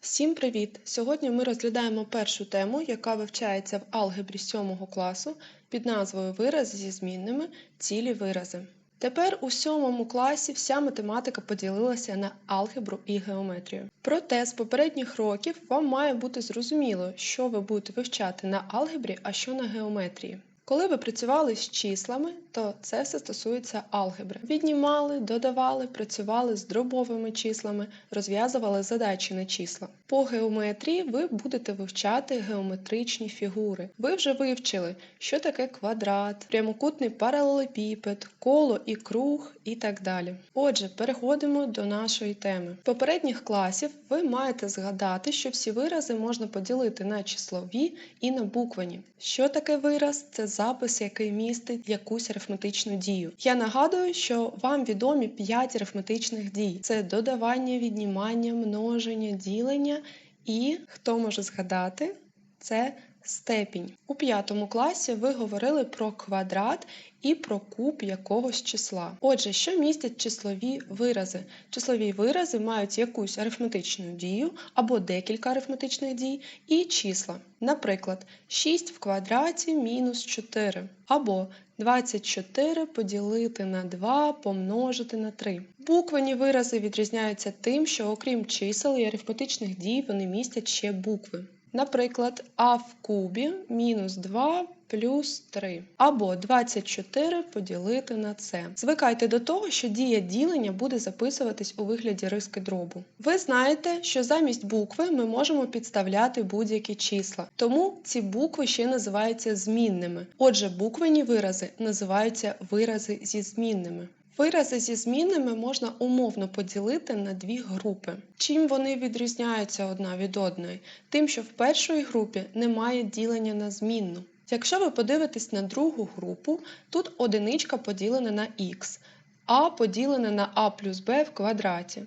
Всім привіт! Сьогодні ми розглядаємо першу тему, яка вивчається в алгебрі 7 класу під назвою Вирази зі змінними цілі вирази. Тепер у 7 класі вся математика поділилася на алгебру і геометрію. Проте з попередніх років вам має бути зрозуміло, що ви будете вивчати на алгебрі, а що на геометрії. Коли ви працювали з числами, то це все стосується алгебри. Віднімали, додавали, працювали з дробовими числами, розв'язували задачі на числа. По геометрії ви будете вивчати геометричні фігури. Ви вже вивчили, що таке квадрат, прямокутний паралелепіпед, коло і круг і так далі. Отже, переходимо до нашої теми. Попередніх класів ви маєте згадати, що всі вирази можна поділити на числові і на буквені. Що таке вираз? Це запис, який містить якусь арифметичну дію. Я нагадую, що вам відомі 5 арифметичних дій: це додавання, віднімання, множення, ділення і хто може згадати, це степінь. У п'ятому класі ви говорили про квадрат і про куб якогось числа. Отже, що містять числові вирази? Числові вирази мають якусь арифметичну дію або декілька арифметичних дій і числа. Наприклад, 6 в квадраті мінус 4, або 24 поділити на 2 помножити на 3. Буквені вирази відрізняються тим, що окрім чисел і арифметичних дій вони містять ще букви. Наприклад, а в кубі мінус 2 плюс 3. Або 24 поділити на це. Звикайте до того, що дія ділення буде записуватись у вигляді риски дробу. Ви знаєте, що замість букви ми можемо підставляти будь-які числа, тому ці букви ще називаються змінними. Отже, буквені вирази називаються вирази зі змінними. Вирази зі змінними можна умовно поділити на дві групи. Чим вони відрізняються одна від одної? Тим, що в першій групі немає ділення на змінну. Якщо ви подивитесь на другу групу, тут одиничка поділена на х, а поділене на а плюс b в квадраті,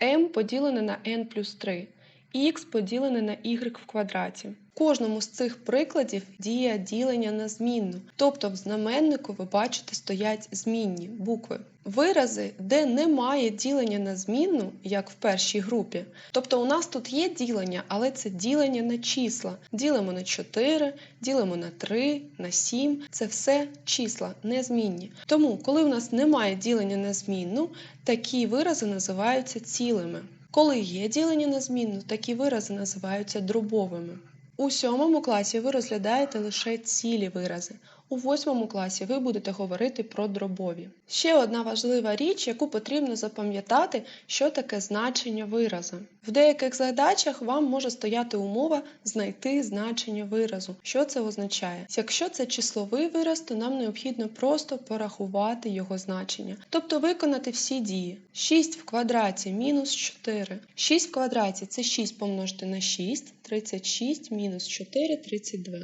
m поділене на n плюс 3, х поділене на y в квадраті. В кожному з цих прикладів дія ділення на змінну, тобто в знаменнику ви бачите стоять змінні букви. Вирази, де немає ділення на змінну, як в першій групі. Тобто у нас тут є ділення, але це ділення на числа. Ділимо на 4, ділимо на 3, на 7. Це все числа, незмінні. Тому, коли у нас немає ділення на змінну, такі вирази називаються цілими. Коли є ділення на змінну, такі вирази називаються дробовими. У сьомому класі ви розглядаєте лише цілі вирази. У восьмому класі ви будете говорити про дробові. Ще одна важлива річ, яку потрібно запам'ятати, що таке значення виразу. В деяких задачах вам може стояти умова знайти значення виразу. Що це означає? Якщо це числовий вираз, то нам необхідно просто порахувати його значення, тобто виконати всі дії. 6 в квадраті мінус 4. 6 в квадраті це 6 помножити на 6, 36 мінус 4 32.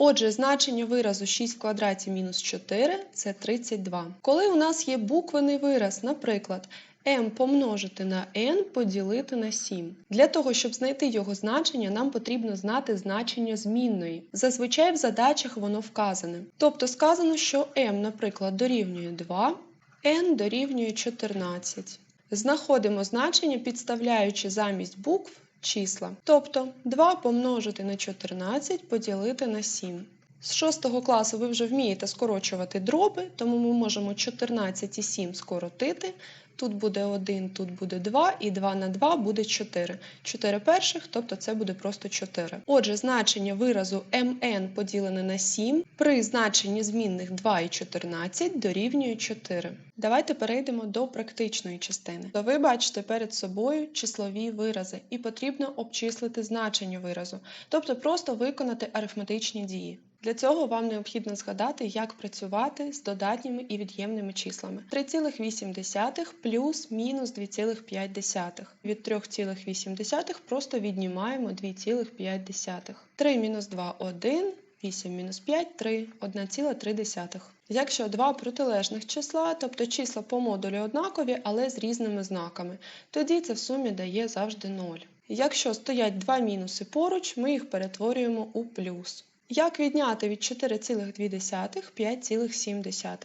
Отже, значення виразу 6 в квадраті мінус 4 це 32. Коли у нас є буквений вираз, наприклад, m помножити на n поділити на 7. Для того, щоб знайти його значення, нам потрібно знати значення змінної. Зазвичай в задачах воно вказане. Тобто сказано, що m, наприклад, дорівнює 2, n дорівнює 14. Знаходимо значення, підставляючи замість букв числа. Тобто 2 помножити на 14 поділити на 7. З 6 класу ви вже вмієте скорочувати дроби, тому ми можемо 14 і 7 скоротити. Тут буде 1, тут буде 2, і 2 на 2 буде 4. 4 перших, тобто це буде просто 4. Отже, значення виразу mn поділене на 7 при значенні змінних 2 і 14 дорівнює 4. Давайте перейдемо до практичної частини. То ви бачите перед собою числові вирази, і потрібно обчислити значення виразу, тобто просто виконати арифметичні дії. Для цього вам необхідно згадати, як працювати з додатніми і від'ємними числами. 3,8 плюс мінус 2,5. Від 3,8 просто віднімаємо 2,5. 3 мінус 2 – 1, 8 мінус 5 – 3, 1,3. Якщо два протилежних числа, тобто числа по модулю однакові, але з різними знаками, тоді це в сумі дає завжди 0. Якщо стоять два мінуси поруч, ми їх перетворюємо у плюс. Як відняти від 4,2 5,7?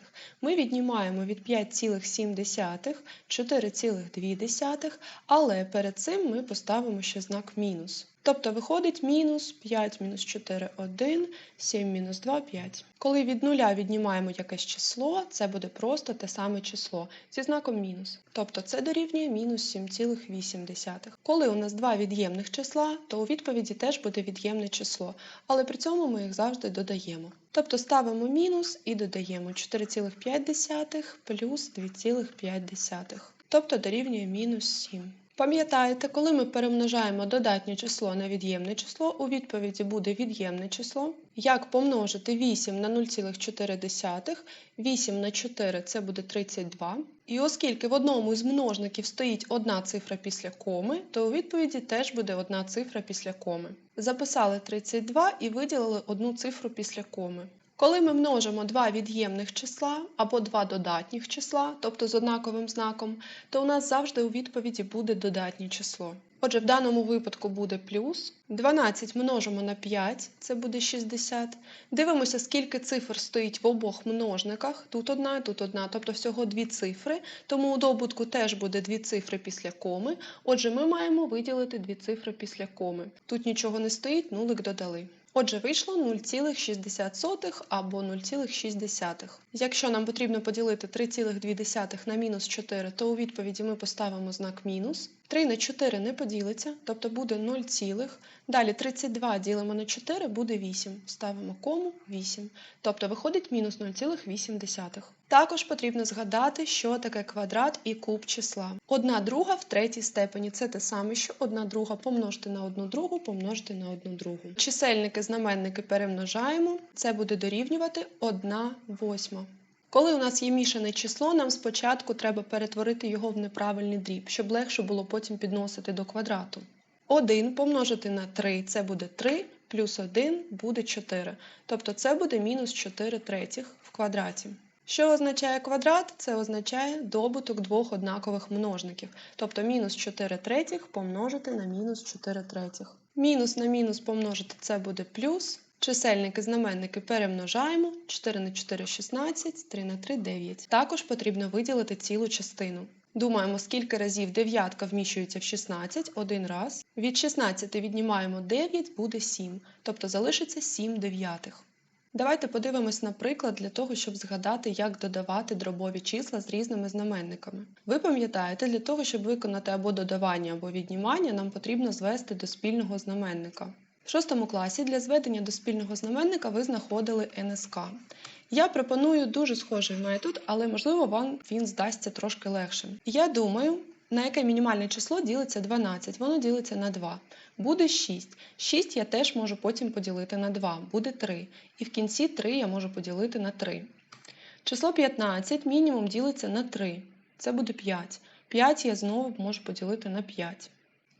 Ми віднімаємо від 5,7 4,2, але перед цим ми поставимо ще знак мінус. Тобто виходить мінус 5 мінус 4 1, 7 мінус 2 5. Коли від нуля віднімаємо якесь число, це буде просто те саме число зі знаком мінус. Тобто це дорівнює мінус 7,8. Коли у нас два від'ємних числа, то у відповіді теж буде від'ємне число, але при цьому ми їх завжди додаємо. Тобто ставимо мінус і додаємо 4,5 плюс 2,5, тобто дорівнює мінус 7. Пам'ятаєте, коли ми перемножаємо додатнє число на від'ємне число, у відповіді буде від'ємне число. Як помножити 8 на 0,4? 8 на 4 це буде 32. І оскільки в одному із множників стоїть одна цифра після коми, то у відповіді теж буде одна цифра після коми. Записали 32 і виділили одну цифру після коми. Коли ми множимо два від'ємних числа або два додатніх числа, тобто з однаковим знаком, то у нас завжди у відповіді буде додатнє число. Отже, в даному випадку буде плюс. 12 множимо на 5, це буде 60. Дивимося, скільки цифр стоїть в обох множниках. Тут одна, тут одна, тобто всього дві цифри. Тому у добутку теж буде дві цифри після коми. Отже, ми маємо виділити дві цифри після коми. Тут нічого не стоїть, нулик додали. Отже, вийшло 0,60 або 0,6. Якщо нам потрібно поділити 3,2 на мінус 4, то у відповіді ми поставимо знак мінус. 3 на 4 не поділиться, тобто буде 0, цілих. далі 32 ділимо на 4 буде 8. Ставимо кому 8. Тобто виходить мінус 0,8. Також потрібно згадати, що таке квадрат і куб числа. Одна друга в третій степені це те саме, що одна друга помножити на одну другу, помножити на одну другу. Чисельники, знаменники перемножаємо, це буде дорівнювати 1 восьма. Коли у нас є мішане число, нам спочатку треба перетворити його в неправильний дріб, щоб легше було потім підносити до квадрату. 1 помножити на 3 це буде 3, плюс 1 буде 4. Тобто це буде мінус 4 третіх в квадраті. Що означає квадрат? Це означає добуток двох однакових множників. Тобто мінус 4 третіх помножити на мінус 4 третіх. Мінус на мінус помножити це буде плюс. Чисельники, знаменники перемножаємо. 4 на 4 – 16, 3 на 3 – 9. Також потрібно виділити цілу частину. Думаємо, скільки разів дев'ятка вміщується в 16 один раз. Від 16 віднімаємо 9, буде 7, тобто залишиться 7 дев'ятих. Давайте подивимось на приклад для того, щоб згадати, як додавати дробові числа з різними знаменниками. Ви пам'ятаєте, для того, щоб виконати або додавання, або віднімання, нам потрібно звести до спільного знаменника. В шостому класі для зведення до спільного знаменника ви знаходили НСК. Я пропоную дуже схожий метод, але можливо вам він здасться трошки легшим. Я думаю, на яке мінімальне число ділиться 12, воно ділиться на 2. Буде 6. 6 я теж можу потім поділити на 2, буде 3. І в кінці 3 я можу поділити на 3. Число 15 мінімум ділиться на 3. Це буде 5. 5 я знову можу поділити на 5.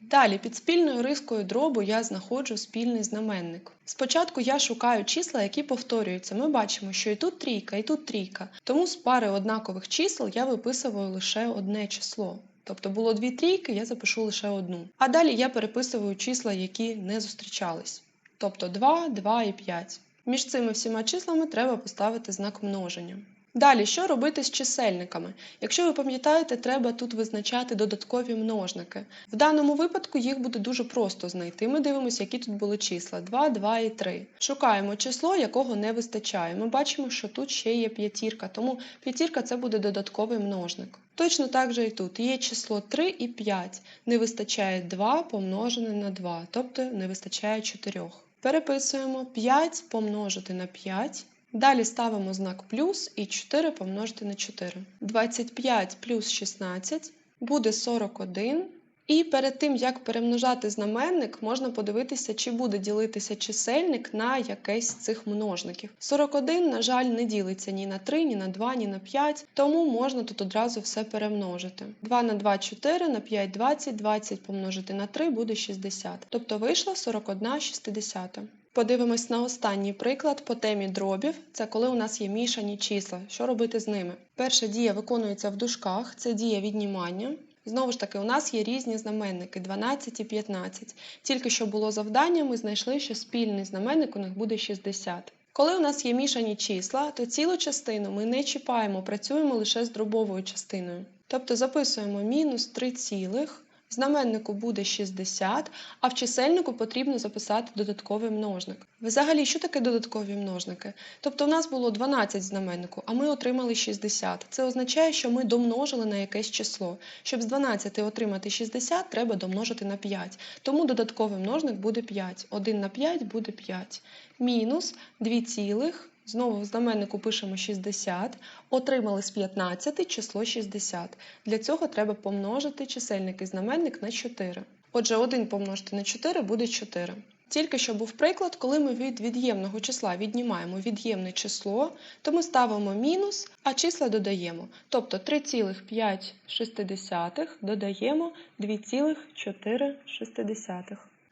Далі під спільною рискою дробу я знаходжу спільний знаменник. Спочатку я шукаю числа, які повторюються. Ми бачимо, що і тут трійка, і тут трійка. Тому з пари однакових чисел я виписую лише одне число. Тобто було дві трійки, я запишу лише одну. А далі я переписую числа, які не зустрічались. Тобто 2, 2 і 5. Між цими всіма числами треба поставити знак множення. Далі, що робити з чисельниками? Якщо ви пам'ятаєте, треба тут визначати додаткові множники. В даному випадку їх буде дуже просто знайти. Ми дивимося, які тут були числа 2, 2 і 3. Шукаємо число, якого не вистачає. Ми бачимо, що тут ще є п'ятірка, тому п'ятірка це буде додатковий множник. Точно так же і тут є число 3 і 5. Не вистачає 2 помножене на 2, тобто не вистачає 4. Переписуємо 5 помножити на 5. Далі ставимо знак плюс і 4 помножити на 4. 25 плюс 16 буде 41. І перед тим, як перемножати знаменник, можна подивитися, чи буде ділитися чисельник на якийсь з цих множників. 41, на жаль, не ділиться ні на 3, ні на 2, ні на 5, тому можна тут одразу все перемножити. 2 на 2 – 4, на 5 – 20, 20 помножити на 3 буде 60. Тобто вийшло 41 60. Подивимось на останній приклад по темі дробів. Це коли у нас є мішані числа. Що робити з ними? Перша дія виконується в дужках, це дія віднімання. Знову ж таки, у нас є різні знаменники 12 і 15. Тільки що було завдання, ми знайшли, що спільний знаменник у них буде 60. Коли у нас є мішані числа, то цілу частину ми не чіпаємо, працюємо лише з дробовою частиною. Тобто записуємо мінус 3 цілих, в знаменнику буде 60, а в чисельнику потрібно записати додатковий множник. Взагалі, що таке додаткові множники? Тобто, у нас було 12 в знаменнику, а ми отримали 60. Це означає, що ми домножили на якесь число. Щоб з 12 отримати 60, треба домножити на 5. Тому додатковий множник буде 5. 1 на 5 буде 5. Мінус 2 цілих. Знову в знаменнику пишемо 60, отримали з 15 число 60. Для цього треба помножити чисельник і знаменник на 4. Отже, 1 помножити на 4 буде 4. Тільки що був приклад, коли ми від від'ємного числа віднімаємо від'ємне число, то ми ставимо мінус, а числа додаємо. Тобто 3,5 додаємо 2,4.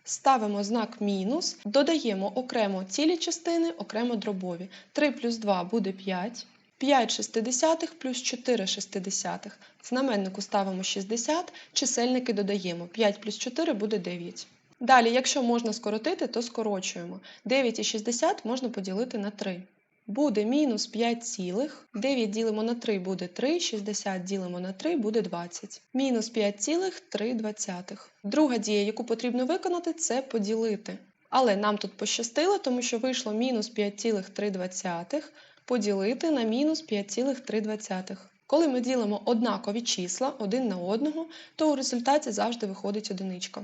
Ставимо знак мінус, додаємо окремо цілі частини, окремо дробові. 3 плюс 2 буде 5. 5 шестидесятих плюс 4 шестидесятих. Знаменнику ставимо 60, чисельники додаємо. 5 плюс 4 буде 9. Далі, якщо можна скоротити, то скорочуємо. 9 і 60 можна поділити на 3. Буде мінус 5 цілих, 9 ділимо на 3 буде 3, 60 ділимо на 3 буде 20. Мінус 5 цілих 3 двадцятих. Друга дія, яку потрібно виконати, це поділити. Але нам тут пощастило, тому що вийшло мінус 5,3 двадцятих поділити на мінус 5,3 двадцятих. Коли ми ділимо однакові числа один на одного, то у результаті завжди виходить одиничка.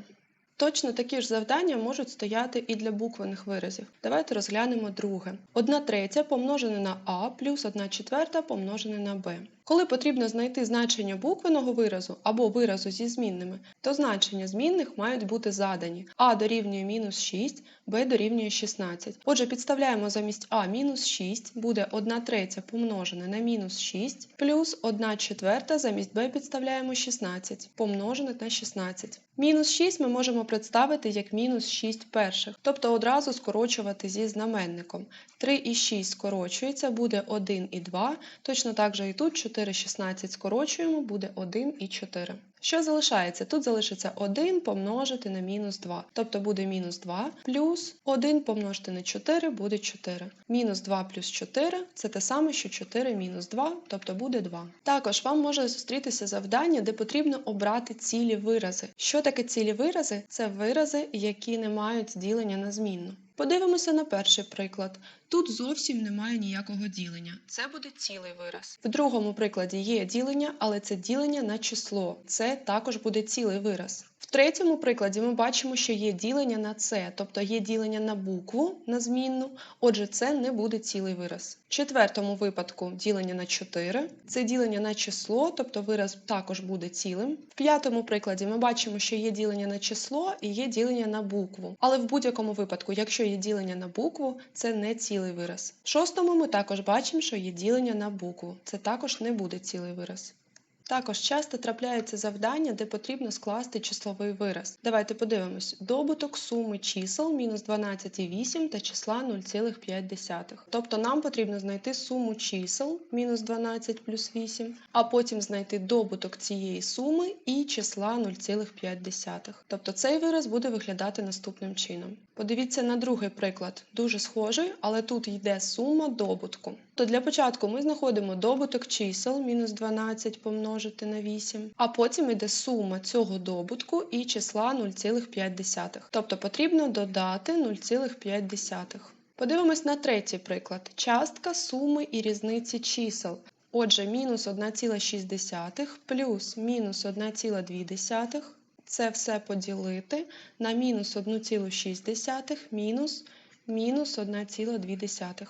Точно такі ж завдання можуть стояти і для буквених виразів. Давайте розглянемо друге. 1 третя помножене на А плюс 1 четверта помножене на Б. Коли потрібно знайти значення буквеного виразу або виразу зі змінними, то значення змінних мають бути задані. А дорівнює мінус 6, Б дорівнює 16. Отже, підставляємо замість А мінус 6, буде 1 третя помножене на мінус 6, плюс 1 четверта замість Б підставляємо 16, помножене на 16. Мінус 6 ми можемо представити як мінус 6 перших, тобто одразу скорочувати зі знаменником. 3 і 6 скорочується, буде 1 і 2, точно так же і тут 4, 16 скорочуємо, буде 1 і 4. Що залишається? Тут залишиться 1 помножити на мінус 2, тобто буде мінус 2 плюс 1 помножити на 4 буде 4. Мінус 2 плюс 4 це те саме, що 4 мінус 2, тобто буде 2. Також вам може зустрітися завдання, де потрібно обрати цілі вирази. Що таке цілі вирази? Це вирази, які не мають ділення на змінну. Подивимося на перший приклад. Тут зовсім немає ніякого ділення. Це буде цілий вираз. В другому прикладі є ділення, але це ділення на число. Це також буде цілий вираз. В третьому прикладі ми бачимо, що є ділення на це, тобто є ділення на букву на змінну, отже, це не буде цілий вираз. В четвертому випадку ділення на 4, це ділення на число, тобто вираз також буде цілим. В п'ятому прикладі ми бачимо, що є ділення на число і є ділення на букву. Але в будь-якому випадку, якщо є ділення на букву, це не цілий вираз. В шостому ми також бачимо, що є ділення на букву. Це також не буде цілий вираз. Також часто трапляються завдання, де потрібно скласти числовий вираз. Давайте подивимось: добуток суми чисел мінус 12,8 та числа 0,5. Тобто нам потрібно знайти суму чисел мінус 12 плюс 8, а потім знайти добуток цієї суми і числа 0,5. Тобто цей вираз буде виглядати наступним чином. Подивіться на другий приклад, дуже схожий, але тут йде сума добутку. То для початку ми знаходимо добуток чисел мінус 12 помножити на 8, а потім йде сума цього добутку і числа 0,5. Тобто потрібно додати 0,5. Подивимось на третій приклад: частка суми і різниці чисел. Отже, мінус 1,6 плюс мінус 1,2. Це все поділити на мінус 1,6 мінус мінус 1,2.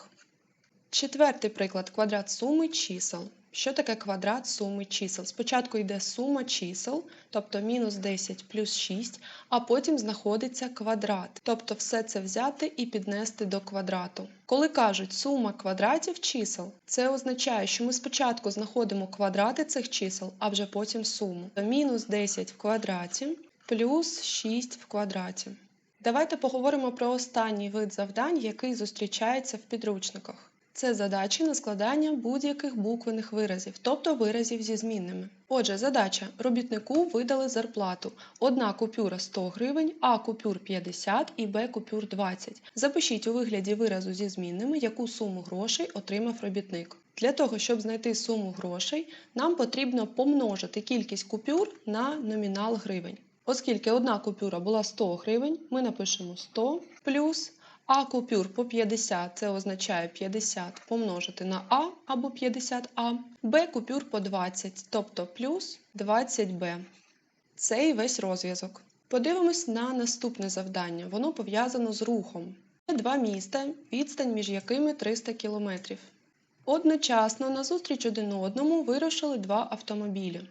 Четвертий приклад квадрат суми чисел. Що таке квадрат суми чисел? Спочатку йде сума чисел, тобто мінус 10 плюс 6, а потім знаходиться квадрат. Тобто все це взяти і піднести до квадрату. Коли кажуть сума квадратів чисел, це означає, що ми спочатку знаходимо квадрати цих чисел, а вже потім суму. Мінус 10 в квадраті плюс 6 в квадраті. Давайте поговоримо про останній вид завдань, який зустрічається в підручниках. Це задачі на складання будь-яких буквених виразів, тобто виразів зі змінними. Отже, задача. Робітнику видали зарплату. Одна купюра 100 гривень, А купюр 50 і Б купюр 20. Запишіть у вигляді виразу зі змінними, яку суму грошей отримав робітник. Для того, щоб знайти суму грошей, нам потрібно помножити кількість купюр на номінал гривень. Оскільки одна купюра була 100 гривень, ми напишемо 100 плюс а купюр по 50 це означає 50 помножити на А або 50А, Б купюр по 20, тобто плюс 20Б. Це і весь розв'язок. Подивимось на наступне завдання. Воно пов'язано з рухом. Є два міста, відстань між якими 300 км. Одночасно назустріч один одному вирушили два автомобілі.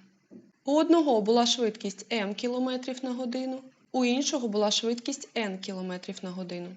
У одного була швидкість М км на годину, у іншого була швидкість N км на годину.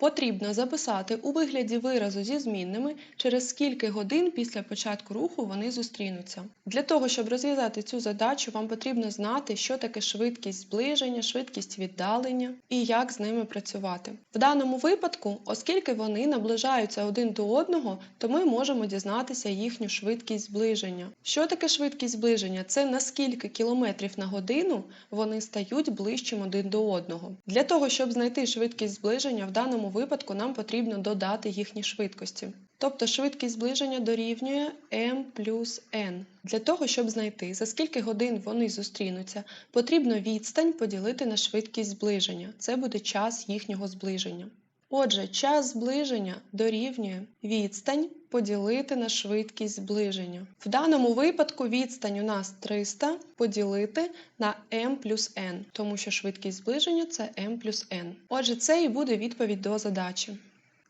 Потрібно записати у вигляді виразу зі змінними, через скільки годин після початку руху вони зустрінуться. Для того, щоб розв'язати цю задачу, вам потрібно знати, що таке швидкість зближення, швидкість віддалення і як з ними працювати. В даному випадку, оскільки вони наближаються один до одного, то ми можемо дізнатися їхню швидкість зближення. Що таке швидкість зближення? Це на скільки кілометрів на годину вони стають ближчим один до одного. Для того, щоб знайти швидкість зближення, в даному випадку нам потрібно додати їхні швидкості. Тобто швидкість зближення дорівнює m плюс n. Для того, щоб знайти, за скільки годин вони зустрінуться, потрібно відстань поділити на швидкість зближення. Це буде час їхнього зближення. Отже, час зближення дорівнює відстань поділити на швидкість зближення. В даному випадку відстань у нас 300 поділити на m плюс n, тому що швидкість зближення це m плюс n. Отже, це і буде відповідь до задачі.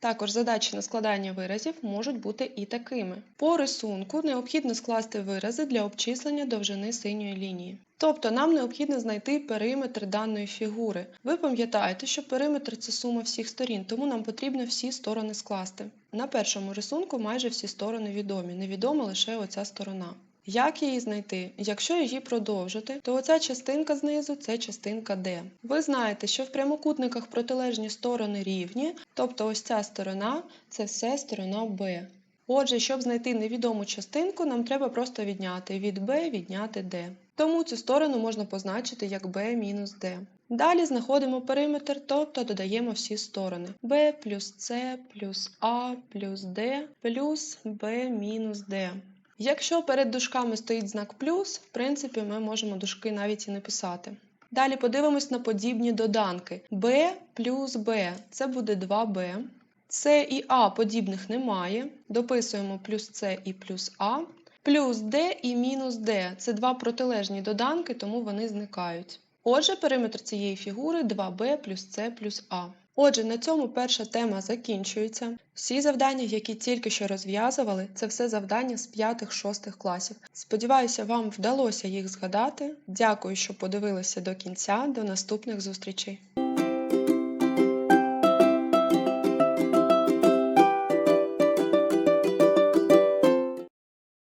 Також задачі на складання виразів можуть бути і такими. По рисунку необхідно скласти вирази для обчислення довжини синьої лінії. Тобто нам необхідно знайти периметр даної фігури. Ви пам'ятаєте, що периметр це сума всіх сторін, тому нам потрібно всі сторони скласти. На першому рисунку майже всі сторони відомі, невідома лише оця сторона. Як її знайти? Якщо її продовжити, то оця частинка знизу це частинка D. Ви знаєте, що в прямокутниках протилежні сторони рівні, тобто ось ця сторона це все сторона B. Отже, щоб знайти невідому частинку, нам треба просто відняти від B відняти D. Тому цю сторону можна позначити як B мінус D. Далі знаходимо периметр, тобто додаємо всі сторони. B плюс C плюс A плюс D плюс B мінус D. Якщо перед дужками стоїть знак плюс, в принципі, ми можемо дужки навіть і не писати. Далі подивимось на подібні доданки. b плюс b це буде 2b. С і А подібних немає. Дописуємо плюс С і плюс А. Плюс d і мінус d це два протилежні доданки, тому вони зникають. Отже, периметр цієї фігури 2b плюс С плюс А. Отже, на цьому перша тема закінчується. Всі завдання, які тільки що розв'язували, це все завдання з 5-6 класів. Сподіваюся, вам вдалося їх згадати. Дякую, що подивилися до кінця. До наступних зустрічей!